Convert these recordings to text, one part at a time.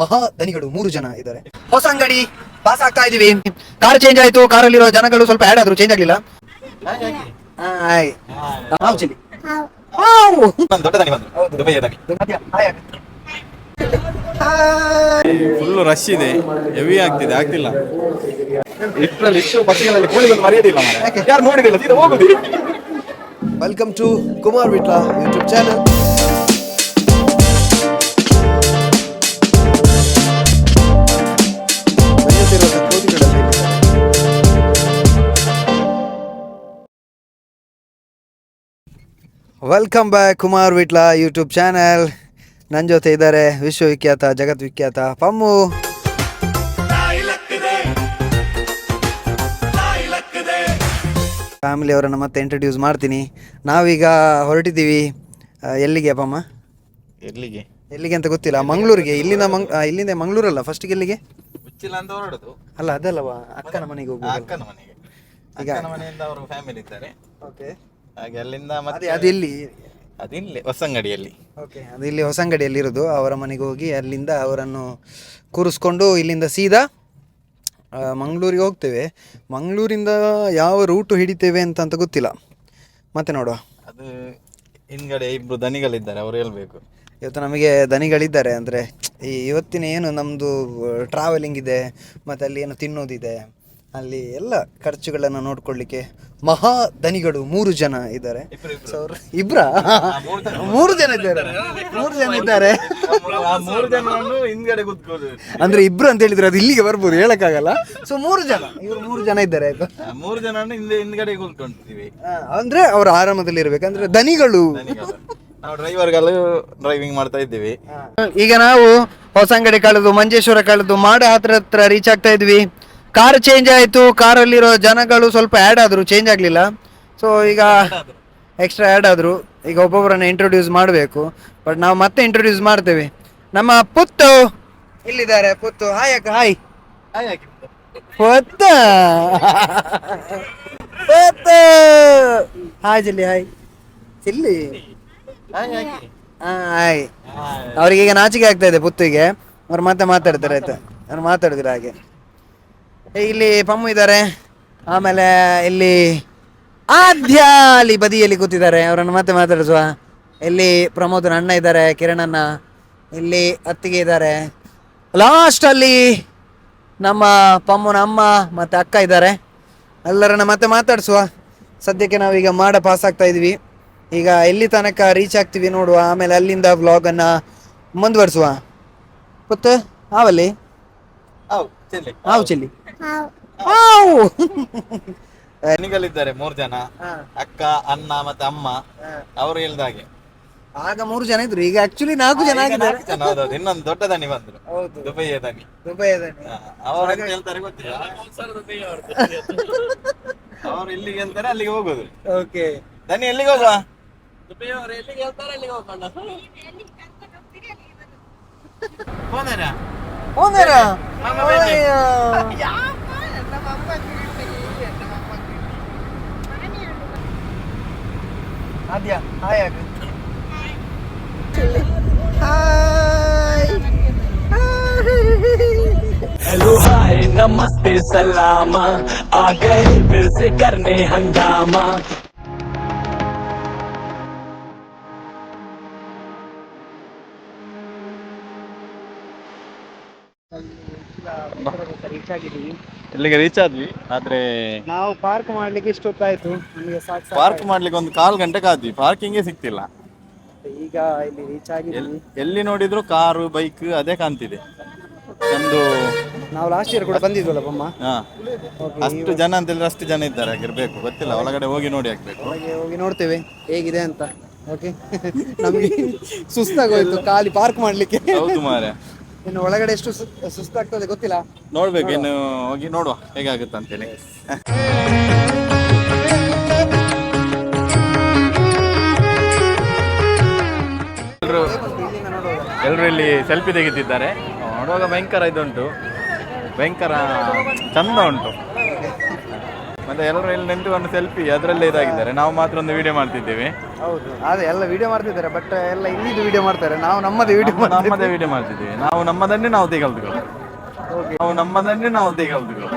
ಮಹಾ ದನಿಗಳು ಮೂರು ಜನ ಇದ್ದಾರೆ. ಹೊಸ ಅಂಗಡಿ ಪಾಸ್ ಆಗ್ತಾ ಇದೀವಿ ಕಾರ್ ಚೇಂಜ್ ಆಯ್ತು ಕಾರಲ್ಲಿರೋ ಜನಗಳು ಸ್ವಲ್ಪ ಆಡ್ ಆದ್ರು ಚೇಂಜ್ ಆಗ್ಲಿಲ್ಲ. ಫುಲ್ ರಶ್ ಇದೆ. ಹೆವಿ ಆಗ್ತಿದೆ ಆಗ್ತಿಲ್ಲ. ಇಷ್ಟರಲ್ಲಿ ಇಷ್ಟು ಬಸ್ಸಿನಲ್ಲಿ ಕೋಳಿ ಬಂದು ಮರೆಯೋದಿಲ್ಲ ಮಾರ್ರೆ. ಯಾರು ನೋಡಿದಿಲ್ಲ ಸೀದಾ ಹೋಗುದು. Welcome to Kumar Vitla YouTube channel welcome back Kumar Vitla YouTube channel ನನ್ನ ಜೊತೆ ಇದ್ದಾರೆ ವಿಶ್ವವಿಖ್ಯಾತ ಜಗತ್ ವಿಖ್ಯಾತ ಪಮ್ಮು. ಫ್ಯಾಮಿಲಿ ಅವರನ್ನು ಮತ್ತೆ ಇಂಟ್ರೊಡ್ಯೂಸ್ ಮಾಡ್ತೀನಿ. ನಾವೀಗ ಹೊರಟಿದ್ದೀವಿ. ಆ, ಎಲ್ಲಿಗೆ ಅಪ್ಪಮ್ಮ ಎಲ್ಲಿಗೆ? ಎಲ್ಲಿಗೆ ಅಂತ ಗೊತ್ತಿಲ್ಲ. ಮಂಗಳೂರಿಗೆ. ಇಲ್ಲಿಂದ ಮಂಗ್ ಆ, ಇಲ್ಲಿಂದ ಮಂಗಳೂರಲ್ಲ ಫಸ್ಟಿಗೆ ಎಲ್ಲಿಗೆ? ಉಚ್ಚಿಲ ಅಂತ ಹೊರಡುದು. ಅಲ್ಲ ಅದಲ್ಲವಾ ಅಕ್ಕನ ಮನೆಗೆ ಹೋಗುವ ಅಕ್ಕನ ಮನೆಗೆ. ಅಕ್ಕನ ಮನೆಯಿಂದ ಅವರು ಫ್ಯಾಮಿಲಿ ಇದ್ದಾರೆ. ಓಕೆ ಹಾಗೆ ಅಲ್ಲಿಂದ ಅದೇ ಮತ್ತೆ ಅದು ಎಲ್ಲಿ? ಅದಿಲ್ಲಿ ಹೊಸಂಗಡಿಯಲ್ಲಿ. ಓಕೆ ಅದು ಇಲ್ಲಿ ಹೊಸಂಗಡಿಯಲ್ಲಿ ಇರೋದು ಅವರ ಮನೆಗೆ ಹೋಗಿ ಅಲ್ಲಿಂದ ಅವರನ್ನು ಕೂರಿಸ್ಕೊಂಡು ಇಲ್ಲಿಂದ ಸೀದಾ ಆ, ಮಂಗಳೂರಿಗೆ ಹೋಗ್ತೇವೆ. ಮಂಗಳೂರಿಂದ ಯಾವ ರೂಟು ಹಿಡಿತೇವೆ ಅಂತ ಅಂತ ಗೊತ್ತಿಲ್ಲ. ಮತ್ತೆ ನೋಡುವ. ಅದು ಹಿಂದ್ಗಡೆ ಇಬ್ರು ದನಿಗಳಿದ್ದಾರೆ ಅವ್ರು ಹೇಳ್ಬೇಕು. ಇವತ್ತು ನಮಗೆ ದನಿಗಳಿದ್ದಾರೆ ಅಂದರೆ ಈ ಇವತ್ತಿನ ಏನು ನಮ್ಮದು ಟ್ರಾವೆಲಿಂಗ್ ಇದೆ ಮತ್ತು ಅಲ್ಲಿ ಏನು ತಿನ್ನೋದಿದೆ ಅಲ್ಲಿ ಎಲ್ಲ ಖರ್ಚುಗಳನ್ನು ನೋಡ್ಕೊಳ್ಳಿಕ್ಕೆ ಮಹಾ ದನಿಗಳು ಮೂರು ಜನ ಇದ್ದಾರೆ. ಸೊ ಅವ್ರು ಮೂರು ಜನ ಇದ್ದಾರೆ. ಮೂರು ಜನ ಇದ್ದಾರೆ. ಅಂದ್ರೆ ಇಬ್ರು ಅಂತ ಹೇಳಿದ್ರೆ ಅದು ಇಲ್ಲಿಗೆ ಬರ್ಬೋದು ಹೇಳಕ್ಕಾಗಲ್ಲ. ಸೊ ಮೂರು ಜನ ಇವ್ರು ಮೂರು ಜನ ಇದ್ದಾರೆ ಆಯ್ತಾ? ಮೂರು ಜನ ಹಿಂದೆ ಹಿಂದ್ಗಡೆ ಅಂದ್ರೆ ಅವ್ರು ಆರಾಮದಲ್ಲಿ ಇರ್ಬೇಕಂದ್ರೆ ದನಿಗಳು. ನಾವು ಡ್ರೈವರ್ಗಳು ಡ್ರೈವಿಂಗ್ ಮಾಡ್ತಾ ಇದ್ದೀವಿ. ಈಗ ನಾವು ಹೊಸಂಗಡಿ ಕಳೆದು ಮಂಜೇಶ್ವರ ಕಳೆದು ಮಾಡ ಹತ್ರ ಹತ್ರ ರೀಚ್ ಆಗ್ತಾ ಇದ್ವಿ. ಕಾರ್ ಚೇಂಜ್ ಆಯಿತು ಕಾರಲ್ಲಿರೋ ಜನಗಳು ಸ್ವಲ್ಪ ಆ್ಯಡ್ ಆದ್ರು ಚೇಂಜ್ ಆಗಲಿಲ್ಲ. ಸೊ ಈಗ ಎಕ್ಸ್ಟ್ರಾ ಆ್ಯಡ್ ಆದ್ರು. ಈಗ ಒಬ್ಬೊಬ್ಬರನ್ನ ಇಂಟ್ರೊಡ್ಯೂಸ್ ಮಾಡಬೇಕು. ಬಟ್ ನಾವು ಮತ್ತೆ ಇಂಟ್ರೊಡ್ಯೂಸ್ ಮಾಡ್ತೇವೆ. ನಮ್ಮ ಪುತ್ತು. ಇಲ್ಲಿದ್ದಾರೆ ಪುತ್ತು. ಹಾಯ್ ಅಕ್ಕ. Hi Putta. Puttu. Hi Jilli hi Chilli hi ಅವ್ರಿಗೆ ಈಗ ನಾಚಿಕೆ ಆಗ್ತಾ ಇದೆ ಪುತ್ತಿಗೆ. ಅವ್ರು ಮತ್ತೆ ಮಾತಾಡ್ತಾರೆ ಆಯ್ತಾ? ಅವ್ರು ಮಾತಾಡಿದ್ರು ಹಾಗೆ. ಇಲ್ಲಿ ಪಮ್ಮು ಇದ್ದಾರೆ. ಆಮೇಲೆ ಇಲ್ಲಿ ಆದ್ಯ ಅಲ್ಲಿ ಬದಿಯಲ್ಲಿ ಕೂತಿದ್ದಾರೆ. ಅವರನ್ನು ಮತ್ತೆ ಮಾತಾಡಿಸುವ ಇಲ್ಲಿ ಪ್ರಮೋದನ ಅಣ್ಣ ಇದ್ದಾರೆ ಕಿರಣ್ ಅಣ್ಣ. ಇಲ್ಲಿ ಅತ್ತಿಗೆ ಇದ್ದಾರೆ. ಲಾಸ್ಟ್ ಅಲ್ಲಿ ನಮ್ಮ ಪಮ್ಮನ ಅಮ್ಮ ಮತ್ತೆ ಅಕ್ಕ ಇದ್ದಾರೆ. ಎಲ್ಲರನ್ನ ಮತ್ತೆ ಮಾತಾಡಿಸುವ ಸದ್ಯಕ್ಕೆ ನಾವೀಗ ಮಾಡ ಪಾಸ್ ಆಗ್ತಾ ಇದ್ವಿ. ಈಗ ಎಲ್ಲಿ ತನಕ ರೀಚ್ ಆಗ್ತೀವಿ ನೋಡುವ. ಆಮೇಲೆ ಅಲ್ಲಿಂದ ವ್ಲಾಗನ್ನು ಮುಂದುವರಿಸುವ. ಗೊತ್ತು? ಹಾವಲ್ಲಿ? ಹಾವು ಚೆಲ್ಲಿ. ಹಾವು ಮೂರ್ ಮೂರು ಜನ. ಅಕ್ಕ ಅಣ್ಣ ಮತ್ತೆ ಅಮ್ಮ. ಅವರು ಹೇಳ್ದಾಗೆ ಆಗ ಮೂರು ಜನ ಇದ್ರು. ಈಗ ಆಕ್ಚುಲಿ ನಾಲ್ಕು ಜನ ಆಗಿದ್ದಾರೆ. ಜನ. ಹೌದೌದು ಇನ್ನೊಂದು ದೊಡ್ಡ ದಣಿ ಬಂದ್ರು. ಹೌದು. ದುಬೈಯ ದನಿ. ದುಬೈಯ ಅವರು ಎಂತ ಹೇಳ್ತಾರೆ ಗೊತ್ತಿಲ್ಲ. ಅವ್ರು ಇಲ್ಲಿಗೆ ಹೇಳ್ತಾರೆ ಅಲ್ಲಿಗೆ ಹೋಗುದು. ಓಕೆ. ದಣಿ ಎಲ್ಲಿಗೆ ಹೋಗುವ? 오늘은 뭐예요? 야, 나만 그리지. 나만 그리지. 아디야, 아야 그. 하이. 하이. हेलो हाय नमस्ते सलामा आ गए फिर से करने हंगामा ಇಲ್ಲಿಗೆ ರೀಚ್ ಆದ್ವಿ ಆದ್ರೆ ನಾವು ಪಾರ್ಕ್ ಮಾಡ್ಲಿಕ್ಕೆ ಇಷ್ಟೊತ್ತಾಯ್ತು ನಮಗೆ ಸಾಕು ಪಾರ್ಕ್ ಮಾಡ್ಲಿಕ್ಕೆ ಒಂದು ಕಾಲ್ ಗಂಟೆ ಕಾದ್ವಿ ಪಾರ್ಕಿಂಗೇ ಸಿಕ್ತಿಲ್ಲ. ಈಗ ಇಲ್ಲಿ ರೀಚ್ ಎಲ್ಲಿ ನೋಡಿದ್ರು ಕಾರು ಬೈಕ್ ಅದೇ ಕಾಣ್ತಿದೆ. ಒಂದು ನಾವು ಲಾಸ್ಟ್ ಇಯರ್ ಕೂಡ ಬಂದಿದ್ವಲ್ಲ ಬಮ್ಮ? ಹಾ. ಅಷ್ಟು ಜನ ಅಂತ ಹೇಳಿದ್ರೆ ಅಷ್ಟು ಜನ ಇದ್ದಾರೆ ಆಗಿರ್ಬೇಕು ಗೊತ್ತಿಲ್ಲ. ಒಳಗಡೆ ಹೋಗಿ ನೋಡಿ ಹಾಕ್ಬೇಕು. ಒಳಗೆ ಹೋಗಿ ನೋಡ್ತೇವೆ ಹೇಗಿದೆ ಅಂತ. ಓಕೆ ನಮಗೆ ಸುಸ್ತಾಗೋಯ್ತು ಖಾಲಿ ಪಾರ್ಕ್ ಮಾಡ್ಲಿಕ್ಕೆ. ಹೌದು ಮಾರೆ ಇನ್ನು ಒಳಗಡೆ ಎಷ್ಟು ಸುಸ್ತಾಗ್ತದೆ ಗೊತ್ತಿಲ್ಲ. ನೋಡ್ಬೇಕು ಇನ್ನು ಹೋಗಿ ನೋಡುವ ಹೇಗಾಗುತ್ತೆ ಅಂತೇಳಿ. ಎಲ್ಲರೂ ಇಲ್ಲಿ ಸೆಲ್ಫಿ ತೆಗಿತಿದ್ದಾರೆ. ನೋಡುವಾಗ ಭಯಂಕರ ಇದುಂಟು. ಭಯಂಕರ ಚಂದ ಉಂಟು. ಮತ್ತೆ ಎಲ್ಲರೂ ಇಲ್ಲಿ ನಿಂತುಕೊಂಡು ಸೆಲ್ಫಿ ಅದರಲ್ಲೇ ಇದಾಗಿದ್ದಾರೆ. ನಾವು ಮಾತ್ರ ಒಂದು ವಿಡಿಯೋ ಮಾಡ್ತಿದ್ದೇವೆ. ಹೌದು. ಅದೇ ಎಲ್ಲ ವಿಡಿಯೋ ಮಾಡ್ತಿದ್ದಾರೆ ಬಟ್ ಎಲ್ಲ ಇಲ್ಲಿದ್ದು ವಿಡಿಯೋ ಮಾಡ್ತಾರೆ. ನಾವು ನಮ್ಮದೇ ವಿಡಿಯೋ ನಮ್ಮ- ನಮ್ಮದೇ ವಿಡಿಯೋ ಮಾಡ್ತಿದ್ದೀವಿ. ನಾವು ನಮ್ಮದನ್ನೇ ನಾವು ತೆಗೆದುಕೊಳ್ಳು ನಾವು ನಮ್ಮದನ್ನೇ ನಾವು ತೆಗೆದುಕೊಳ್ಳು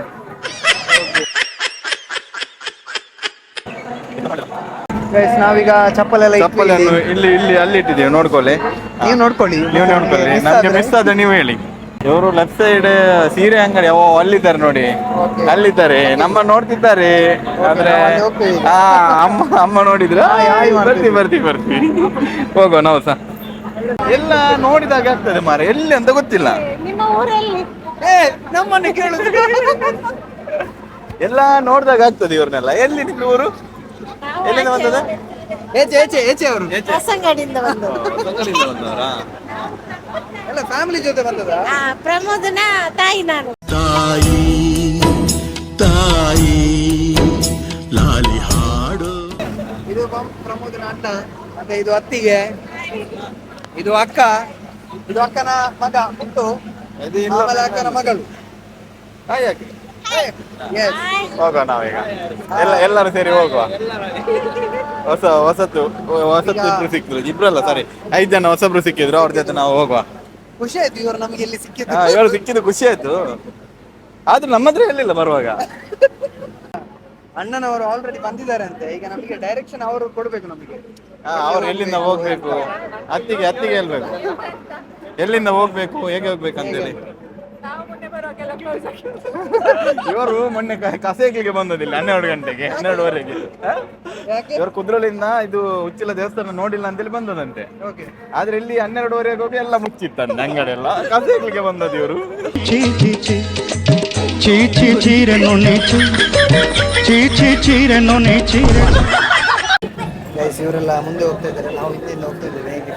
ಗೈಸ್ ನಾವೀಗ ಚಪ್ಪಲೆಲ್ಲ ಚಪ್ಪಲನ್ನು ಇಲ್ಲಿ. ಇಲ್ಲಿ ಅಲ್ಲಿ ಇಟ್ಟಿದ್ದೇವೆ. ನೋಡ್ಕೊಳ್ಳಿ. ನೀವು ನೋಡ್ಕೊಳ್ಳಿ. ನೀವು ನೋಡ್ಕೊಳ್ಳಿ. ನಮ್ಗೆ ಮಿಸ್ ಆದ್ರೆ ನೀವು ಹೇಳಿ. ಇವರು ಲೆಫ್ಟ್ ಸೈಡ್ ಸೀರೆ ಅಂಗಡಿ ಓ ಅಲ್ಲಿದ್ದಾರೆ ನೋಡಿ. ಅಲ್ಲಿದ್ದಾರೆ. ನಮ್ಮ ನೋಡ್ತಿದ್ದಾರೆ. ಆದ್ರೆ ಹಾ ಆ ಅಮ್ಮ ಅಮ್ಮ ನೋಡಿದ್ರ. ಬರ್ತಿ ಬರ್ತಿ ಬರ್ತಿ ಬರ್ತೀವಿ ಬರ್ತೀವಿ. ಹೋಗುವ ನಾವು ಸಹ. ಎಲ್ಲ ನೋಡಿದಾಗ ಆಗ್ತದೆ ಮಾರ. ಎಲ್ಲಿ ಅಂತ ಗೊತ್ತಿಲ್ಲ. ನಿಮ್ಮ ಊರಲ್ಲಿ? ಏ ನಮ್ಮನ್ನೇ ಕೇಳುದು. ಎಲ್ಲ ನೋಡಿದಾಗ ಆಗ್ತದೆ ಇವ್ರನ್ನೆಲ್ಲ. ಎಲ್ಲಿ ನಿಮ್ಮ ಊರು? ಎಲ್ಲಿಂದ ಬಂದದ ಏಚೆ ಏಚೆ ಏಚೆ ಅವರು. ಬಂದವರಾ? ಎಲ್ಲ ಫ್ಯಾಮಿಲಿ ಜೊತೆ ಬಂದದ? ಆ, ಪ್ರಮೋದನ ತಾಯಿ ನಾನು. ತಾಯಿ ತಾಯಿ ಲಾಲಿ ಹಾಡು. ಇದು ಪಂ- ಪ್ರಮೋದನ ಅಣ್ಣ ಮತ್ತೆ ಇದು ಅತ್ತಿಗೆ ಇದು ಅಕ್ಕ ಇದು ಅಕ್ಕನ ಮಗ ಉಂಟು ಇದು ಇಲ್ಲ ಆಮೇಲೆ ಅಕ್ಕನ ಮಗಳು. Hi Yes. ಹೋಗುವ ನಾವೀಗ. ಎಲ್ಲ ಎಲ್ಲರೂ ಸೇರಿ ಹೋಗುವ. ಹೊಸ ಹೊಸತು ಹೊಸತು ಇಬ್ರು ಸಿಕ್ಕಿದ್ರು. ಇಬ್ರಲ್ಲ ಸಾರಿ ಐದು ಜನ ಹೊಸಬ್ರು ಸಿಕ್ಕಿದ್ರು. ಅವ್ರ ಜೊತೆ ನಾವು ಹೋಗುವ. ಖುಷಿ ಆಯ್ತು ಇವರು ನಮಗೆ ಇಲ್ಲಿ ಸಿಕ್ಕಿದ್ದು? ಹಾ ಸಿಕ್ಕಿದ್ದು ಖುಷಿ ಆಯ್ತು. ಆದ್ರೂ ನಮ್ಮತ್ರ ಹೇಳಿಲ್ಲ ಎಲ್ಲಿಲ್ಲ ಬರುವಾಗ. ಅಣ್ಣನವರು ಆಲ್ರೆಡಿ ಬಂದಿದ್ದಾರೆ ಅಂತೆ ಈಗ ನಮಗೆ ಡೈರೆಕ್ಷನ್ ಅವರು ಕೊಡ್ಬೇಕು ನಮಗೆ. ಹಾ ಅವ್ರು ಎಲ್ಲಿಂದ ಹೋಗ್ಬೇಕು? ಅತ್ತಿಗೆ ಅತ್ತಿಗೆ ಹೇಳ್ಬೇಕು. ಎಲ್ಲಿಂದ ಹೋಗ್ಬೇಕು? ಹೇಗೆ ಹೋಗ್ಬೇಕು ಅಂತೇಳಿ ಇವರು ಮೊನ್ನೆ ಕ- ಕಸೇಕ್ಲಿಗೆ ಬಂದದಿಲ್ಲ ಹನ್ನೆರಡು ಗಂಟೆಗೆ ಹನ್ನೆರಡುವರೆಗೆ. ಇವರು ಕುದ್ರಲಿಂದ ಇದು ಉಚ್ಚಿಲ ದೇವಸ್ಥಾನ ನೋಡಿಲ್ಲ ಅಂತೇಳಿ ಬಂದದಂತೆ. ಆದ್ರೆ ಇಲ್ಲಿ ಹನ್ನೆರಡುವರೆಗೆ ಹೋಗಿ ಎಲ್ಲ ಮುಚ್ಚಿತ್ತಂತೆ ಅಂಗಡಿ ಎಲ್ಲ ಕಸೇಕ್ಲಿಗೆ ಬಂದದ್ದು ಇವರು. ಚೀ ಚೀ ಚೀ. ಚೀ ಚೀ ಚೀರನು ನೀಚು ಚೀ. ಚೀ ಚೀರನು ನೀಚೀರೆ ಗೈಸ್ ಇವರೆಲ್ಲ ಮುಂದೆ ಹೋಗ್ತಾ ಇದ್ದಾರೆ. ನಾವು ಹಿಂದೆಯಿಂದ ಹೋಗ್ತಾ ಇದ್ದೇವೆ. ಹೇಗೆ?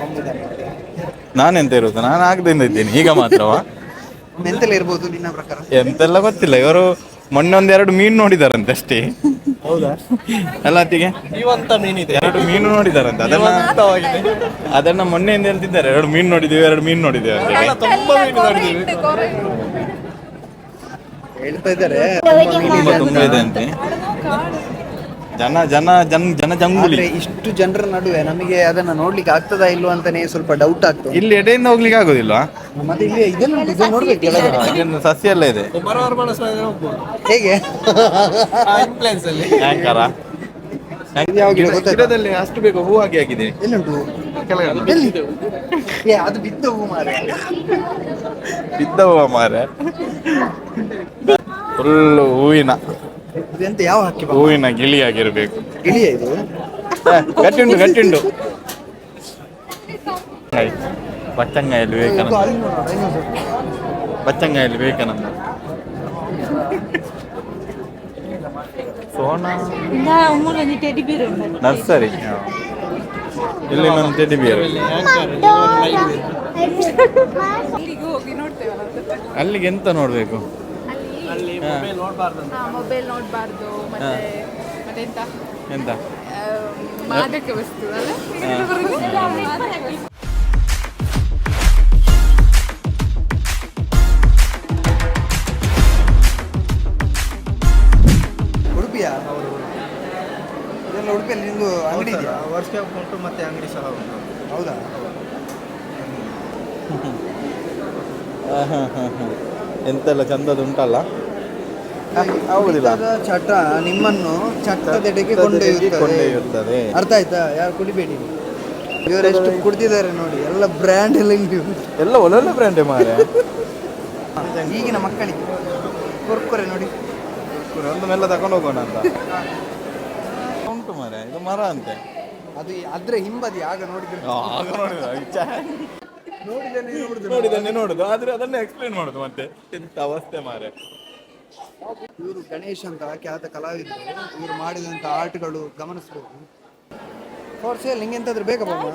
ನಾನೆಂತ ಇರುವುದು? ನಾನು ಆಗದಿಂದ ಇದ್ದೀನಿ. ಈಗ ಮಾತ್ರವಾ? ಎಂತೆಲ್ಲ ಇರ್ಬೋದು ನಿನ್ನ ಪ್ರಕಾರ? ಎಂತೆಲ್ಲ ಗೊತ್ತಿಲ್ಲ ಇವರು ಮೊನ್ನೆ ಒಂದೆರಡು ಮೀನು ನೋಡಿದಾರಂತೆ ಅಷ್ಟೇ. ಹೌದಾ? ಅಲ್ಲ ಅತ್ತಿಗೆ? ಜೀವಂತ ಮೀನಿದೆ. ಎರಡು ಮೀನು ನೋಡಿದಾರಂತೆ ಅದನ್ನ ಅದನ್ನ ಮೊನ್ನೆಯಿಂದ ಹೇಳ್ತಿದ್ದಾರೆ ಎರಡು ಮೀನು ನೋಡಿದೀವಿ ಎರಡು ಮೀನು ನೋಡಿದೆ ಅಂತೇಳಿ ತುಂಬಾ ಮೀನು ನೋಡಿದ್ದೀವಿ ಹೇಳ್ತಾ ಇದ್ದಾರೆ. ತುಂಬಾ ತುಂಬಾ ಇದೆ ಅಂತೆ. ಜನ ಜನ ಜನ ಜನ ಜಂಗುಲಿ ಆದ್ರೆ ಇಷ್ಟು ಜನರ ನಡುವೆ ನಮಗೆ ಅದನ್ನ ನೋಡ್ಲಿಕ್ಕೆ ಆಗ್ತದಾ ಇಲ್ವಾ ಅಂತಾನೆ ಸ್ವಲ್ಪ ಡೌಟ್ ಆಗ್ತದೆ ಇಲ್ಲಿ ಎಡೆಯಿಂದ ಹೋಗ್ಲಿಕ್ಕೆ ಆಗೋದಿಲ್ಲ ಮತ್ತೆ ಇಲ್ಲಿ ಇದನ್ನು ಇದು ನೋಡ್ಬೇಕು ಕೆಳಗಡೆ. ಅದನ್ನು ಸಸ್ಯ ಎಲ್ಲ ಇದೆ. ಹೇಗೆ? ಆಂಕರ ಇದು ಯಾವ ಗಿಡ ಗೊತ್ತಾಯ್ತಾ? ಗಿಡದಲ್ಲಿ ಅಷ್ಟು ಬೇಗ ಹೂ ಆಗಿ ಆಗಿದೆ. ಎಲ್ಲುಂಟು ಕೆಳಗಡೆ. ಎಲ್ಲಿ? ಏ ಅದು ಬಿದ್ದ ಹೂ ಮಾರೆ. ಬಿದ್ದವ ಮಾರ. ಫುಲ್ ಹೂವಿನ. ಇದೆಂತ ಯಾವ ಹಕ್ಕಿ? ಹೂವಿನ ಗಿಳಿಯಾಗಿರ್ಬೇಕು ಗಿಳಿಯ ಇದು? ಹ, ಗಟ್ಟಿಂಡು ಗಟ್ಟಿಂಡು ಬಚ್ಚಂಗಾಯಲ್ಲಿ ಇದು. ಬಚ್ಚಂಗಾಯಲ್ಲಿ ಇಂದ ನರ್ಸರಿ. ಇಲ್ಲಿ ನನ್ನ ಟೆಡಿ ಬಿಯರ್ ಅಲ್ಲಿಗೆ ಎಂತ ನೋಡ್ಬೇಕು? ಮೊಬೈಲ್ ನೋಡಬಾರ್ದು ಮತ್ತೆ ಮತ್ತೆಂತ? ಎಂತ? ಮಾದಕ ವಸ್ತು ಅಲ್ಲ? ಉಡುಪಿಯ? ಇದೆಲ್ಲ ಉಡುಪಿಯಲ್ಲಿ ನಿಮ್ದು ಅಂಗಡಿ ಇದೆಯಾ? ವರ್ಷ ಉಂಟು ಮತ್ತೆ ಅಂಗಡಿ ಸಹ ಉಂಟು. ಹೌದಾ? ಎಂತೆಲ್ಲ ಚಂದದ ಉಂಟಲ್ಲ? ಹೌದಿಲ್ಲ. ಚಟ ನಿಮ್ಮನ್ನು ಚಟ್ಟದೆಡೆಗೆ ಕೊಂಡೊಯ್ಯುತ್ತದೆ. ಅರ್ಥ ಆಯ್ತಾ? ಯಾರು ಕುಡಿಬೇಡಿ. ಇವರೆಷ್ಟು ಕುಡ್ದಿದ್ದಾರೆ ನೋಡಿ ಎಲ್ಲ ಬ್ರ್ಯಾಂಡ್ ಎಲ್ಲ ಇಲ್ಲಿ ಎಲ್ಲ ಒಳ್ಳೊಳ್ಳೆ ಬ್ರ್ಯಾಂಡೇ ಮಾರೆ ಈಗಿನ ಮಕ್ಕಳಿಗೆ ಕುರ್ಕುರೆ ನೋಡಿ. ಒಂದು ಮೆಲ್ಲ ತಗೊಂಡು ಹೋಗೋಣ ಅಂತ. ಉಂಟು ಮಾರೆ ಇದು ಮರ ಅಂತೆ. ಅದು ಅದ್ರ ಹಿಂಬದಿ ಆಗ ನೋಡಿದ್ರೆ. ಆಗ ನೋಡಿದ ನೋಡಿದನ್ನೇ ನೋಡುದು. ಆದ್ರೆ ಅದನ್ನ ಎಕ್ಸ್ಪ್ಲೇನ್ ಮಾಡುದು ಮತ್ತೆ. ಎಂತ ಅವಸ್ಥೆ ಮಾರೆ ಇವರು ಗಣೇಶ್ ಅಂತ ಖ್ಯಾತ ಕಲಾವಿದರು. ಇವರು ಮಾಡಿದಂತ ಆರ್ಟ್ಗಳು ಗಮನಿಸಬಹುದು ಫಾರ್ ಸೇಲ್ ನಿಂಗೆ ಎಂತಾದ್ರೂ ಬೇಕಾ ಬಾಬು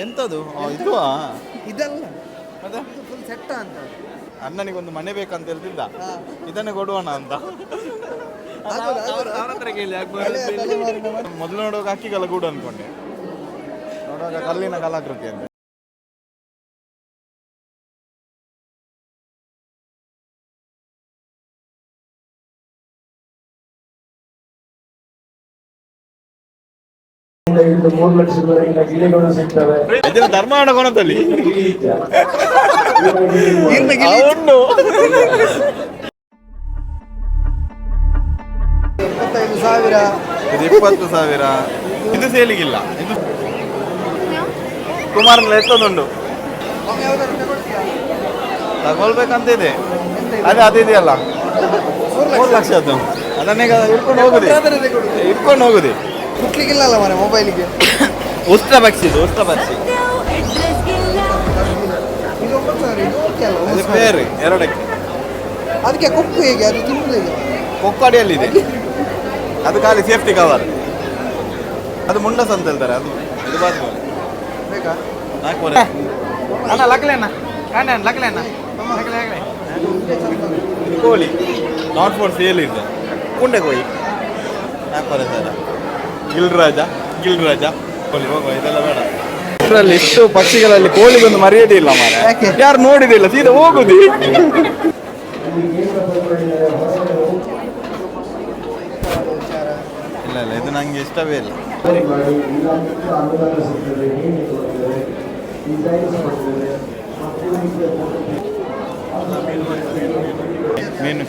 ಎಂತದು? ಇದುವಾ? ಇದಲ್ಲ. ಮತ್ತೆ? ಫುಲ್ ಸೆಟ್ಟ ಅಂತ. ಅಣ್ಣನಿಗೊಂದು ಮನೆ ಬೇಕಂತ ಹೇಳ್ತಿದ್ದ. ಇದನ್ನೇ ಕೊಡುವಣ ಅಂತ. ಮೊದಲು ನೋಡುವಾಗ ಹಕ್ಕಿಗಳ ಗೂಡು ಅನ್ಕೊಂಡೆ. ನೋಡುವಾಗ ಕಲ್ಲಿನ ಕಲಾಕೃತಿ ಅಂತ. ಇದನ್ನ ಧರ್ಮಾಡ ಕೊಣದಲ್ಲಿ. ಉಂಡು ಇಪ್ಪತ್ತೈದು ಸಾವಿರ. ಇದು ಇಪ್ಪತ್ತು ಸಾವಿರ. ಇದು ಸೇಲಿಗಿಲ್ಲ. ಇದು ಕುಮಾರನ ಯಾವ್ದಾದ್ರು ತಗೊಳ್ತೀಯಾ? ತಗೊಳ್ಬೇಕಂತ ಇದೆ? ಅದೇ ಅದಿದೆಯಲ್ಲ ಮೂರು ಲಕ್ಷದ್ದು. ಅದನ್ನೀಗ ಇಟ್ಕೊಂಡು ಹೋಗುದಿ. ಇಟ್ಕೊಂಡು ಹೋಗುದಿ. ಮುಟ್ಲಿಕ್ಕಿಲ್ಲಲ್ಲ ಮನೆ ಮೊಬೈಲಿಗೆ ಉಸ್ತ್ರ ಪಕ್ಷಿ ಇದು ಉಸ್ತ್ರ ಅಲ್ಲ ಅದು. ಬೇರೆ ಎರಡಕ್ಕೆ. ಅದಕ್ಕೆ ಕೊಕ್ಕು ಹೇಗೆ? ಅದು ತಿನ್ನುದು ಹೇಗೆ? ಕೊಕ್ಕಡಿಯಲ್ಲಿದೆ ಅದು ಖಾಲಿ ಸೇಫ್ಟಿ ಕವರ್ ಅದು ಮುಂಡಸ್ ಅಂತ ಹೇಳ್ತಾರೆ ಅದು ಇದು ಬಾತ್ರೂಮ್ ಬೇಕಾ? ನಾಲ್ಕೂವರೆ ಅಣ್ಣ ಲಕ್ಲೆಣ್ಣ ಕಾಣ ಲಕ್ಲೆಣ್ಣ ಇದು ಕೋಳಿ ನಾಟ್ ಫಾರ್ ಸೇಲ್ ಇದೆ ಕುಂಡೆ ಕೋಳಿ. ನಾಲ್ಕೂವರೆ ಸರ್. ಗಿಲ್ ರಾಜ ಗಿಲ್ ರಾಜ ಕೋಳಿ ಹೋಗುವ ಇದೆಲ್ಲ ಬೇಡ. ಇದರಲ್ಲಿ ಇಷ್ಟು ಪಕ್ಷಿಗಳಲ್ಲಿ ಕೋಳಿಗೊಂದು ಮರ್ಯಾದೆ ಇಲ್ಲ ಮಾರೆ ಯಾಕೆ? ಯಾರು ನೋಡಿದಿಲ್ಲ ಸೀದಾ ಹೋಗುದಿ. ಇಲ್ಲ ಇಲ್ಲ ಇದು ನಂಗೆ ಇಷ್ಟವೇ ಇಲ್ಲ. ಮೀನು.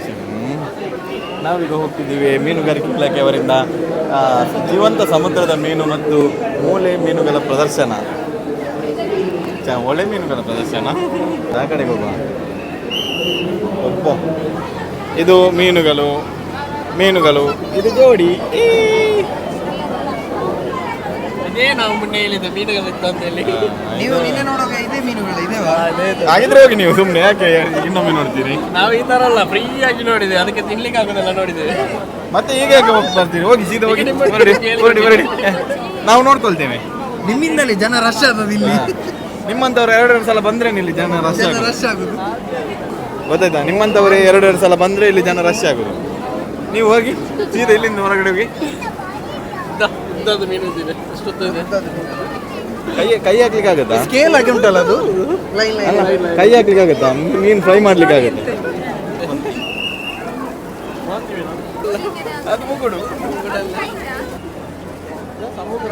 ನಾವೀಗ ಹೋಗ್ತಿದ್ದೀವಿ ಮೀನುಗಾರಿಕೆ ಇಲಾಖೆಯವರಿಂದ ಜೀವಂತ ಸಮುದ್ರದ ಮೀನು ಮತ್ತು ಮೂಲೆ ಮೀನುಗಳ ಪ್ರದರ್ಶನ. ಒಳ್ಳೆ ಮೀನುಗಳ ಪ್ರದರ್ಶನ. ಆ ಕಡೆಗೆ ಹೋಗುವ. ಇದು ಮೀನುಗಳು ಮೀನುಗಳು. ಇದು ಜೋಡಿ. ನಾವು ಮುನ್ನೆ ಹೇಳಿದ ಮೀನುಗಳಿತ್ತು ಅಂತ ಹೇಳಿ. ನೀವು ಇದು- ನಿನ್ನೆ ನೋಡುವಾಗ ಇದೇ ಮೀನುಗಳು ಇದೆ ಹಾಗಿದ್ರೆ ಹೋಗಿ ನೀವು ಸುಮ್ಮನೆ ಯಾಕೆ ಇನ್ನೊಮ್ಮೆ ನೋಡ್ತೀರಿ? ನಾವು ಈ ತರ ಅಲ್ಲ ಫ್ರೀ ಆಗಿ ನೋಡಿದೆ ಅದಕ್ಕೆ ತಿನ್ಲಿಕ್ಕೆ ಆಗೋದೆಲ್ಲ ನೋಡಿದೆ ಮತ್ತೆ ಈಗ ಯಾಕೆ ಹೋಗಿ ಬರ್ತೀರಿ? ಹೋಗಿ ಸೀದಾ ಹೋಗಿ ನಿಮ್ಮ ಹೊರಡಿ ಹೊರಡಿ ಹೊರಡಿ ನಾವು ನೋಡ್ಕೊಳ್ತೇವೆ. ನಿಮ್ಮಿಂದಲೇ ಜನ ರಶ್ ಆದದ್ದು ಇಲ್ಲಿ. ನಿಮ್ಮಂಥವ್ರು ಎರಡೆರಡು ಸಲ ಬಂದ್ರೆ ಇಲ್ಲಿ ಜನ ರಶ್ ಆಗೋದು. ರಶ್ ಆಗುದು. ಗೊತ್ತಾಯ್ತಾ? ನಿಮ್ಮಂಥವ್ರು ಎರಡೆರಡು ಸಲ ಬಂದ್ರೆ ಇಲ್ಲಿ ಜನ ರಶ್ ಆಗುದು. ನೀವು ಹೋಗಿ ಸೀದಾ ಇಲ್ಲಿಂದ ಹೊರಗಡೆ ಹೋಗಿ. ಮೀನು ಕೈ ಕೈ ಹಾಕ್ಲಿಕ್ಕೆ ಆಗುತ್ತಾ ಸ್ಕೇಲ್ ಆಗಿ ಉಂಟಲ್ಲ ಅದು? ಅಲ್ಲ ಕೈ ಹಾಕ್ಲಿಕ್ಕೆ ಆಗುತ್ತಾ ಮೀನು ಫ್ರೈ ಮಾಡ್ಲಿಕ್ಕೆ ಆಗುತ್ತೆ ಅದು ಮುಗುಡು. ಸಮುದ್ರ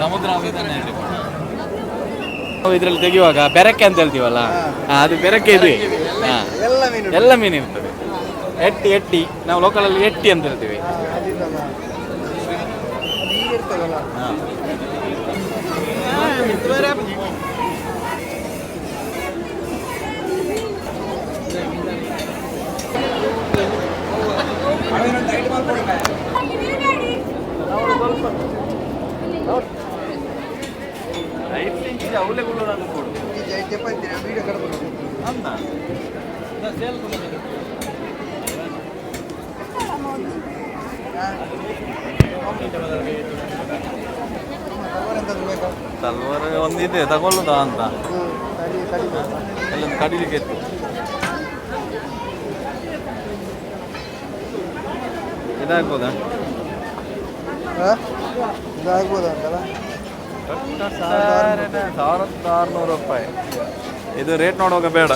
ಸಮುದ್ರ ನಾವು ಇದರಲ್ಲಿ ತೆಗೆಯುವಾಗ ಬೆರಕೆ ಅಂತ ಹೇಳ್ತೀವಲ್ಲ? ಹಾ, ಅದು ಬೆರಕೆ ಇದೆ. ಹಾ. ಎಲ್ಲ ಮೀನು ಎಲ್ಲ ಮೀನು ಇರ್ತದೆ. ಎಟ್ಟಿ ಎಟ್ಟಿ. ನಾವು ಲೋಕಲಲ್ಲಿ ಎಟ್ಟಿ ಅಂತ ಹೇಳ್ತೀವಿ. ಅದಿದಲ್ಲ ಕಡ್ಬೋದು ತಗೋರೆಂತದ್ದು ಬೇಕಾ ತಲ್ವಾರ ಒಂದಿದೆ ತಗೊಳ್ಳುದಾ ಅಂತ ಕಡಿ ಕಡಿ ಎಲ್ಲ ಕಡಿಲಿಕ್ಕೆ ಇತ್ತು. ಇದಾಗ್ಬೋದಾ? ಇದಾಗ್ಬೋದಾ ಅಂತಲ್ಲ? ಸಾವಿರದ ಆರುನೂರು ರೂಪಾಯಿ. ಇದು ರೇಟ್ ನೋಡುವಾಗ ಬೇಡ.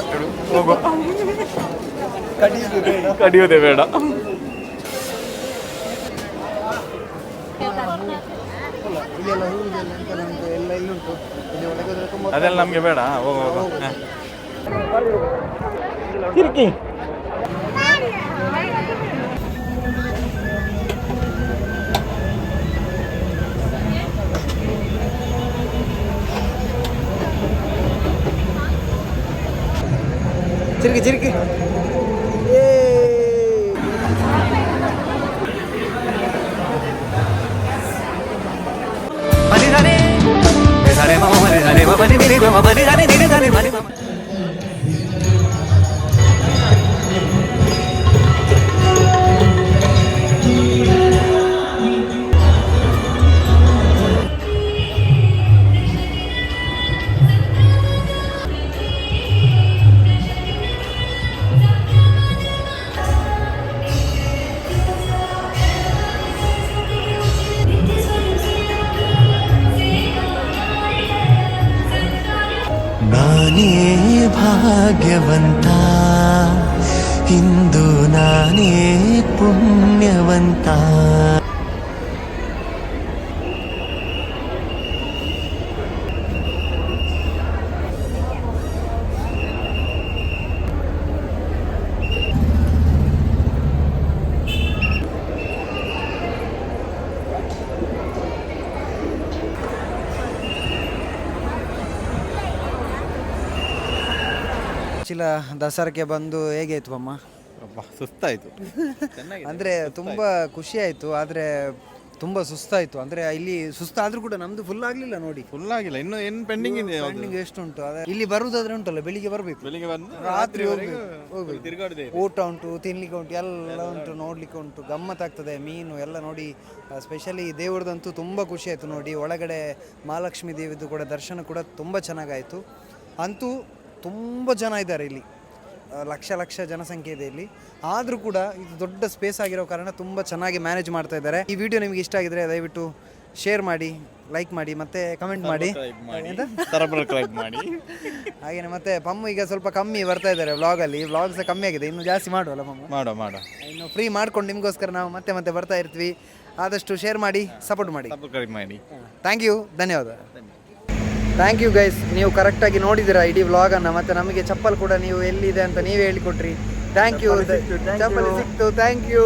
ಕಡಿಯೋದೇ ಬೇಡ. ಅದೆಲ್ಲ ನಮಗೆ ಬೇಡ. ಇಲ್ಲೆಲ್ಲ ಹೂ. झिरकी झिरकी मनी जाने सारे मामा मनी जाने मनी मेरे मामा मनी जाने धीरे जाने मनी मामा ನಾನೇ ಪುಣ್ಯವಂತ ಚಿಲ ದಸರಾಕ್ಕೆ ಬಂದು ಹೇಗೆ ಆಯ್ತು ಅಮ್ಮ ಅಬ್ಬಾ ಸುಸ್ತಾಯ್ತು. ಅಂದರೆ ತುಂಬಾ ಖುಷಿ ಆಯಿತು ಆದ್ರೆ ತುಂಬ ಸುಸ್ತಾಯಿತು. ಅಂದ್ರೆ ಇಲ್ಲಿ ಸುಸ್ತಾದ್ರೂ ಕೂಡ ನಮ್ದು ಫುಲ್ ಆಗಲಿಲ್ಲ ನೋಡಿ. ಫುಲ್ ಆಗಿಲ್ಲ. ಇನ್ನು ಏನು ಪೆಂಡಿಂಗ್ ಇದೆ? ಪೆಂಡಿಂಗ್ ಎಷ್ಟು ಉಂಟು? ಅದೇ ಇಲ್ಲಿ ಬರುವುದಾದ್ರೆ ಉಂಟಲ್ಲ ಬೆಳಿಗ್ಗೆ ಬರಬೇಕು. ಬೆಳಿಗ್ಗೆ ಬಂದು ರಾತ್ರಿ ಹೋಗಿ ಹೋಗ್ಬೇಕು ಹೋಗ್ಬೇಕು. ತಿರ್ಗಾಡುದೇ ಇದೆ. ಊಟ ಉಂಟು ತಿನ್ಲಿಕ್ಕೆ ಉಂಟು ಎಲ್ಲ ಉಂಟು ನೋಡ್ಲಿಕ್ಕೆ ಉಂಟು. ಗಮ್ಮತ್ತಾಗ್ತದೆ ಮೀನು ಎಲ್ಲ ನೋಡಿ. ಸ್ಪೆಷಲಿ ದೇವ್ರದಂತೂ ತುಂಬ ಖುಷಿ ಆಯಿತು ನೋಡಿ. ಒಳಗಡೆ ಮಹಾಲಕ್ಷ್ಮಿ ದೇವಿದು ಕೂಡ ದರ್ಶನ ಕೂಡ ತುಂಬ ಚೆನ್ನಾಗಾಯಿತು. ಅಂತೂ ತುಂಬ ಜನ ಇದ್ದಾರೆ ಇಲ್ಲಿ. ಲಕ್ಷ ಲಕ್ಷ ಜನಸಂಖ್ಯೆ ಇದೆ ಇಲ್ಲಿ. ಆದರೂ ಕೂಡ ಇದು ದೊಡ್ಡ ಸ್ಪೇಸ್ ಆಗಿರೋ ಕಾರಣ ತುಂಬ ಚೆನ್ನಾಗಿ ಮ್ಯಾನೇಜ್ ಮಾಡ್ತಾ ಇದ್ದಾರೆ. ಈ ವಿಡಿಯೋ ನಿಮಗೆ ಇಷ್ಟ ಆಗಿದ್ರೆ ದಯವಿಟ್ಟು ಶೇರ್ ಮಾಡಿ ಲೈಕ್ ಮಾಡಿ ಮತ್ತೆ ಕಮೆಂಟ್ ಮಾಡಿ. ಮಾಡಿ. ಹಾಗೇನೆ ಮತ್ತೆ ಪಮ್ಮು ಈಗ ಸ್ವಲ್ಪ ಕಮ್ಮಿ ಬರ್ತಾ ಇದ್ದಾರೆ ವ್ಲಾಗಲ್ಲಿ ವ್ಲಾಗ್ ಸಹ ಕಮ್ಮಿ ಆಗಿದೆ ಇನ್ನು ಜಾಸ್ತಿ ಮಾಡುವಲ್ಲ ಪಮ್ಮು? ಮಾಡೋ ಮಾಡೋ. ಇನ್ನು ಫ್ರೀ ಮಾಡ್ಕೊಂಡು ನಿಮಗೋಸ್ಕರ ನಾವು ಮತ್ತೆ ಮತ್ತೆ ಬರ್ತಾ ಇರ್ತೀವಿ. ಆದಷ್ಟು ಶೇರ್ ಮಾಡಿ ಸಪೋರ್ಟ್ ಮಾಡಿ. ಮಾಡಿ. ಥ್ಯಾಂಕ್ ಯು ಧನ್ಯವಾದ. ಥ್ಯಾಂಕ್ ಯು ಗೈಸ್ ನೀವು ಕರೆಕ್ಟಾಗಿ ನೋಡಿದ್ದೀರಾ ಇಡೀ ವ್ಲಾಗನ್ನು ಮತ್ತೆ ನಮಗೆ ಚಪ್ಪಲ್ ಕೂಡ ನೀವು ಎಲ್ಲಿದೆ ಅಂತ ನೀವೇ ಹೇಳಿಕೊಟ್ರಿ. ಥ್ಯಾಂಕ್ ಯು ಚಪ್ಪಲಿ ಸಿಕ್ತು ಥ್ಯಾಂಕ್ ಯು